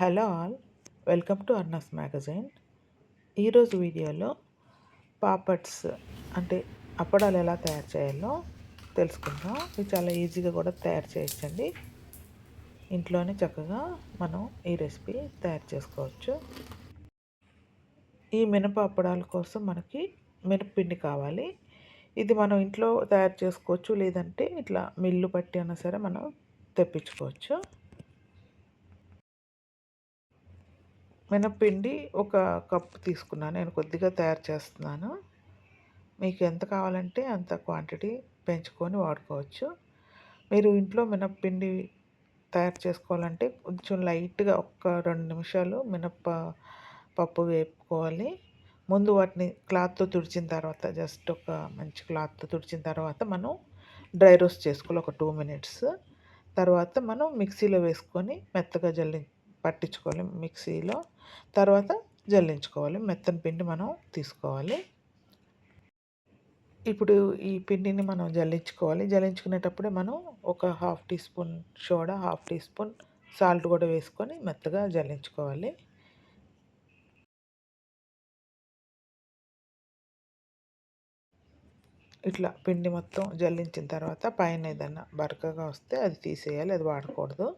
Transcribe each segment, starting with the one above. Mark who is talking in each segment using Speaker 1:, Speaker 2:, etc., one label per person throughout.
Speaker 1: Hello all welcome to అర్నస్ magazine. ఈరోజు వీడియోలో పాపట్స్ అంటే అప్పడాలు ఎలా తయారు చేయాలో తెలుసుకుందాం. ఇది చాలా ఈజీగా కూడా తయారు చేయొచ్చండి. ఇంట్లోనే చక్కగా మనం ఈ రెసిపీ తయారు చేసుకోవచ్చు. ఈ మినప అప్పడాల కోసం మనకి మినప్పిండి కావాలి. ఇది మనం ఇంట్లో తయారు చేసుకోవచ్చు లేదంటే ఇట్లా మిల్లు పట్టి అయినా సరే మనం తెప్పించుకోవచ్చు. మినప్పిండి ఒక కప్పు తీసుకున్నాను నేను కొద్దిగా తయారు చేస్తున్నాను. మీకు ఎంత కావాలంటే అంత క్వాంటిటీ పెంచుకొని వాడుకోవచ్చు. మీరు ఇంట్లో మినప్పిండి తయారు చేసుకోవాలంటే కొంచెం లైట్గా ఒక రెండు నిమిషాలు మినప్ప పప్పు వేపుకోవాలి. ముందు వాటిని క్లాత్తో తుడిచిన తర్వాత జస్ట్ ఒక మంచి క్లాత్తో తుడిచిన తర్వాత మనం డ్రై రోస్ట్ చేసుకోవాలి ఒక టూ మినిట్స్. తర్వాత మనం మిక్సీలో వేసుకొని మెత్తగా జల్లి పట్టించుకోవాలి. మిక్సీలో తర్వాత జల్లించుకోవాలి. మెత్తని పిండి మనం తీసుకోవాలి. ఇప్పుడు ఈ పిండిని మనం జల్లించుకోవాలి. జల్లించుకునేటప్పుడే మనం ఒక half teaspoon soda half teaspoon salt కూడా వేసుకొని మెత్తగా జల్లించుకోవాలి. ఇట్లా పిండి మొత్తం జల్లించిన తర్వాత పైన ఏదైనా బరకగా వస్తే అది తీసేయాలి. అది వాడకూడదు.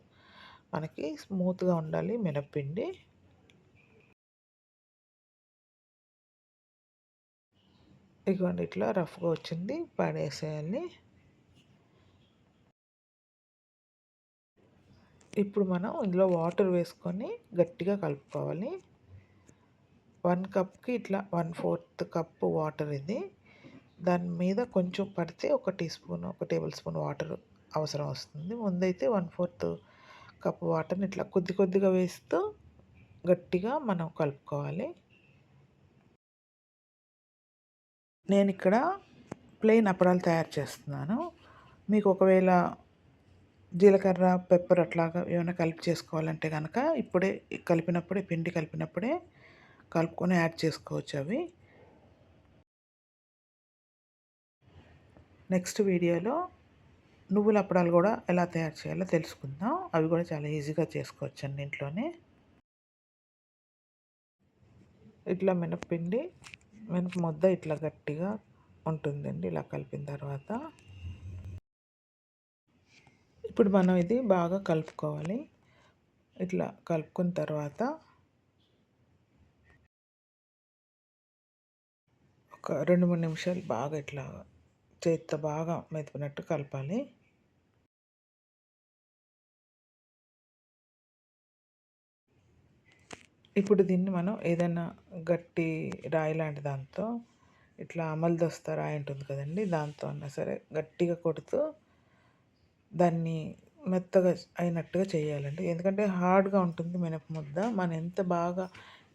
Speaker 1: మనకి స్మూత్గా ఉండాలి మినప్పిండి ఇదిగోండి ఇట్లా రఫ్గా వచ్చింది పడేసేయాలి. ఇప్పుడు మనం ఇందులో వాటర్ వేసుకొని గట్టిగా కలుపుకోవాలి. వన్ కప్కి ఇట్లా వన్ ఫోర్త్ కప్ వాటర్ ఇది. దాని మీద కొంచెం పడితే ఒక టీ స్పూన్ ఒక టేబుల్ స్పూన్ వాటర్ అవసరం వస్తుంది. ముందైతే వన్ ఫోర్త్ కప్ వాటర్ని ఇట్లా కొద్ది కొద్దిగా వేస్తూ గట్టిగా మనం కలుపుకోవాలి. నేను ఇక్కడ ప్లెయిన్ అప్పడాలు తయారు చేస్తున్నాను. మీకు ఒకవేళ జీలకర్ర పెప్పర్ అట్లాగా ఏమైనా కలిపి చేసుకోవాలంటే కనుక ఇప్పుడే కలిపినప్పుడే పిండి కలిపినప్పుడే కలుపుకొని యాడ్ చేసుకోవచ్చు అవి. నెక్స్ట్ వీడియోలో నువ్వుల అప్పడాలు కూడా ఎలా తయారు చేయాలో తెలుసుకుందాం. అవి కూడా చాలా ఈజీగా చేసుకోవచ్చు అండి ఇంట్లోనే. ఇట్లా మినప్పిండి మినప ముద్ద ఇట్లా గట్టిగా ఉంటుందండి ఇలా కలిపిన తర్వాత. ఇప్పుడు మనం ఇది బాగా కలుపుకోవాలి. ఇట్లా కలుపుకున్న తర్వాత ఒక రెండు మూడు నిమిషాలు బాగా ఇట్లా చేతితో బాగా మెదిపినట్టు కలపాలి. ఇప్పుడు దీన్ని మనం ఏదైనా గట్టి రాయి లాంటి దాంతో ఇట్లా అమలుదొస్తా రాయి ఉంటుంది కదండి దాంతో అన్నా సరే గట్టిగా కొడుతూ దాన్ని మెత్తగా అయినట్టుగా చేయాలండి. ఎందుకంటే హార్డ్గా ఉంటుంది మినప ముద్ద మనం ఎంత బాగా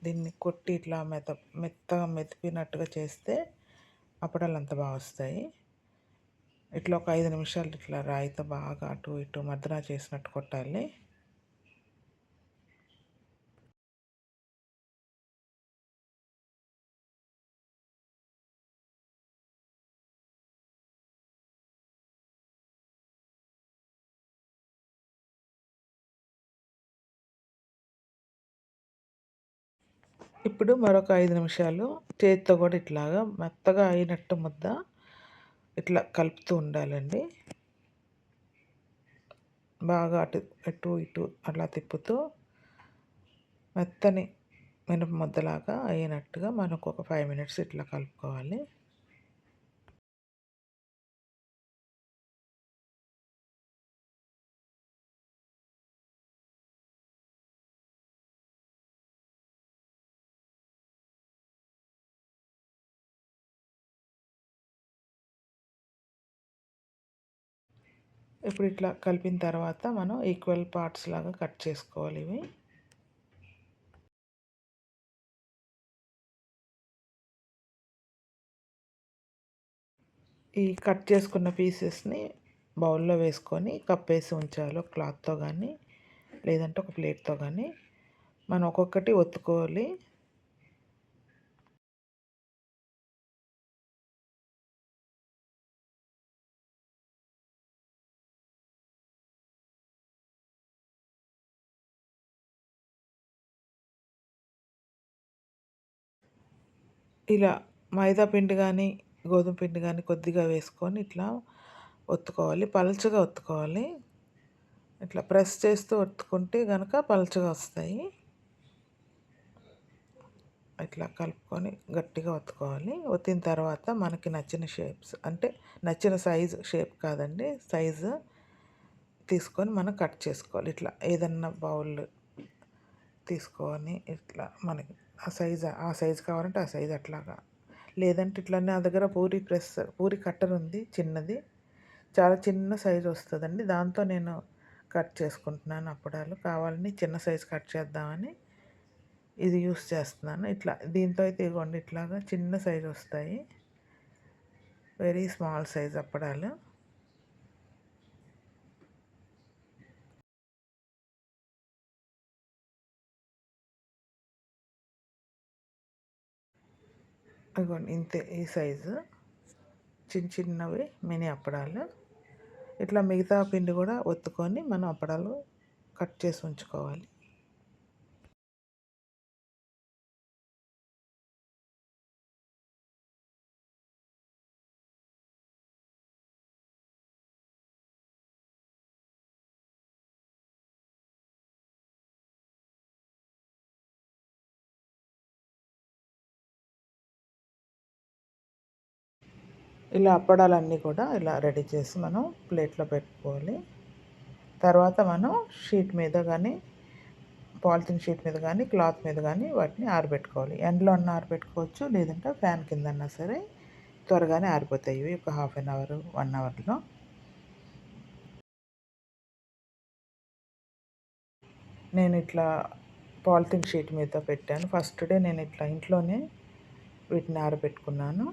Speaker 1: దీన్ని కొట్టి ఇట్లా మెత్త మెత్తగా మెతిపినట్టుగా చేస్తే అప్పడాలు అంత బాగా వస్తాయి. ఇట్లా ఒక ఐదు నిమిషాలు ఇట్లా రాయితో బాగా అటు ఇటు మర్దన చేసినట్టు కొట్టాలి. ఇప్పుడు మరొక ఐదు నిమిషాలు చేతితో కూడా ఇట్లాగా మెత్తగా అయినట్టు ముద్ద ఇట్లా కలుపుతూ ఉండాలండి. బాగా అటు అటు ఇటు అట్లా తిప్పుతూ మెత్తని మినప ముద్దలాగా అయినట్టుగా మనకు ఒక ఫైవ్ మినిట్స్ ఇట్లా కలుపుకోవాలి. ఇప్పుడు ఇట్లా కలిపిన తర్వాత మనం ఈక్వల్ పార్ట్స్ లాగా కట్ చేసుకోవాలి ఇవి. ఈ కట్ చేసుకున్న పీసెస్ని బౌల్లో వేసుకొని కప్పేసి ఉంచాలి. క్లాత్తో కానీ లేదంటే ఒక ప్లేట్తో కానీ మనం ఒక్కొక్కటి ఒత్తుకోవాలి. ఇలా మైదా పిండి కానీ గోధుమ పిండి కానీ కొద్దిగా వేసుకొని ఇట్లా ఒత్తుకోవాలి. పలుచగా ఒత్తుకోవాలి. ఇట్లా ప్రెస్ చేస్తూ ఒత్తుకుంటే కనుక పలుచగా వస్తాయి. ఇట్లా కలుపుకొని గట్టిగా ఒత్తుకోవాలి. ఒత్తిన తర్వాత మనకి నచ్చిన షేప్స్ అంటే నచ్చిన సైజు షేప్ కాదండి. సైజు తీసుకొని మనం కట్ చేసుకోవాలి. ఇట్లా ఏదన్నా బౌల్ తీసుకొని ఇట్లా మనకి ఆ సైజు ఆ సైజు కావాలంటే ఆ సైజు అట్లాగా. లేదంటే ఇట్లా నా దగ్గర పూరి ప్రెస్ పూరి కట్టర్ ఉంది చిన్నది. చాలా చిన్న సైజు వస్తుందండి. దాంతో నేను కట్ చేసుకుంటున్నాను అప్పడాలు. కావాలని చిన్న సైజు కట్ చేద్దామని ఇది యూస్ చేస్తున్నాను. ఇట్లా దీంతో అయితే ఇవ్వండి ఇట్లాగా చిన్న సైజు వస్తాయి. వెరీ స్మాల్ సైజ్ అప్పడాలు. ఇదిగోండి ఇంతే ఈ సైజు. చిన్న చిన్నవి మినీ అప్పడాలు. ఇట్లా మిగతా పిండి కూడా ఒత్తుకొని మనం అప్పడాలు కట్ చేసి ఉంచుకోవాలి. ఇలా అప్పడాలన్నీ కూడా ఇలా రెడీ చేసి మనం ప్లేట్లో పెట్టుకోవాలి. తర్వాత మనం షీట్ మీద కానీ పాలిథిన్ షీట్ మీద కానీ క్లాత్ మీద కానీ వాటిని ఆరబెట్టుకోవాలి. ఎండలో ఉన్న ఆరబెట్టుకోవచ్చు లేదంటే ఫ్యాన్ కింద అన్నా సరే త్వరగానే ఆరిపోతాయి. ఇవి ఒక హాఫ్ అన్ అవర్ వన్ అవర్లో. నేను ఇట్లా పాలిథిన్ షీట్ మీద పెట్టాను. ఫస్ట్ డే నేను ఇట్లా ఇంట్లోనే వీటిని ఆరబెట్టుకున్నాను.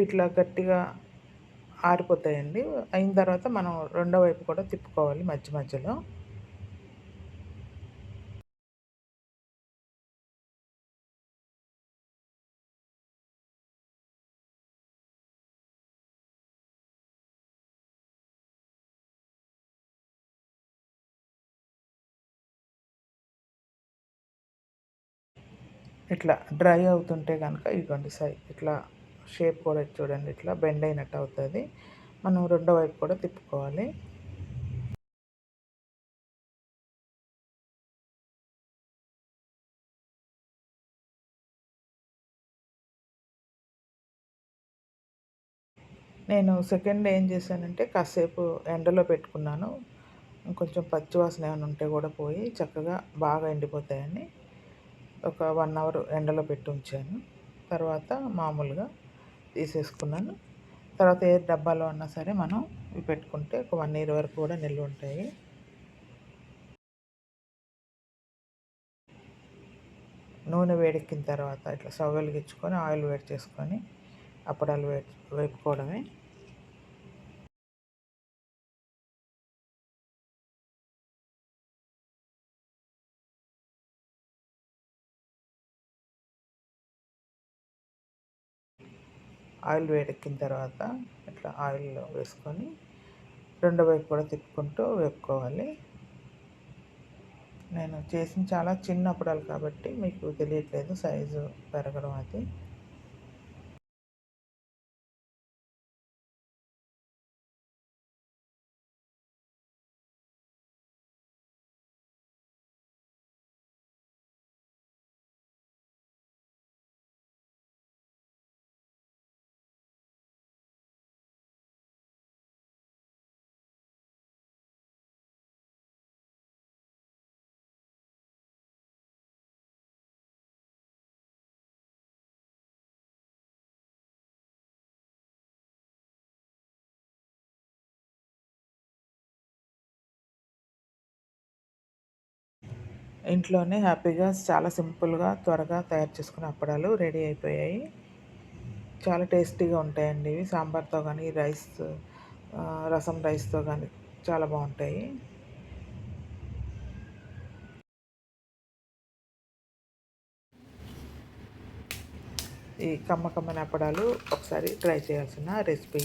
Speaker 1: ఇట్లా గట్టిగా ఆరిపోతాయండి. అయిన తర్వాత మనం రెండో వైపు కూడా తిప్పుకోవాలి మధ్య మధ్యలో. ఇట్లా డ్రై అవుతుంటే కనుక ఇదిగోండి సై ఇట్లా షేప్ కూడా చూడండి ఇట్లా బెండ్ అయినట్టు అవుతుంది. మనం రెండో వైపు కూడా తిప్పుకోవాలి. నేను సెకండ్ ఏం చేశానంటే కాసేపు ఎండలో పెట్టుకున్నాను. కొంచెం పచ్చివాసన ఏమైనా ఉంటే కూడా పోయి చక్కగా బాగా ఎండిపోతాయని ఒక వన్ అవర్ ఎండలో పెట్టి ఉంచాను. తర్వాత మామూలుగా తీసేసుకున్నాను. తర్వాత ఏ డబ్బాలో అన్నా సరే మనం ఇవి పెట్టుకుంటే ఒక వన్ ఇయర్ వరకు కూడా నిల్వ ఉంటాయి. నూనె వేడెక్కిన తర్వాత ఇట్లా స్టవ్ ఆయిల్ వేడి చేసుకొని అప్పడాలు వే వేపుకోవడమే. ఆయిల్ వేడెక్కిన తర్వాత ఇట్లా ఆయిల్లో వేసుకొని రెండో వైపు కూడా తిప్పుకుంటూ వేపుకోవాలి. నేను చేసిన చాలా చిన్న అప్పడాలు కాబట్టి మీకు తెలియట్లేదు సైజు పెరగడం అది. ఇంట్లోనే హ్యాపీగా చాలా సింపుల్గా త్వరగా తయారు చేసుకునే అప్పడాలు రెడీ అయిపోయాయి. చాలా టేస్టీగా ఉంటాయండి ఇవి. సాంబార్తో కానీ రైస్ రసం రైస్తో కానీ చాలా బాగుంటాయి. ఈ కమ్మకమ్మని అప్పడాలు ఒకసారి ట్రై చేయాల్సిన recipe.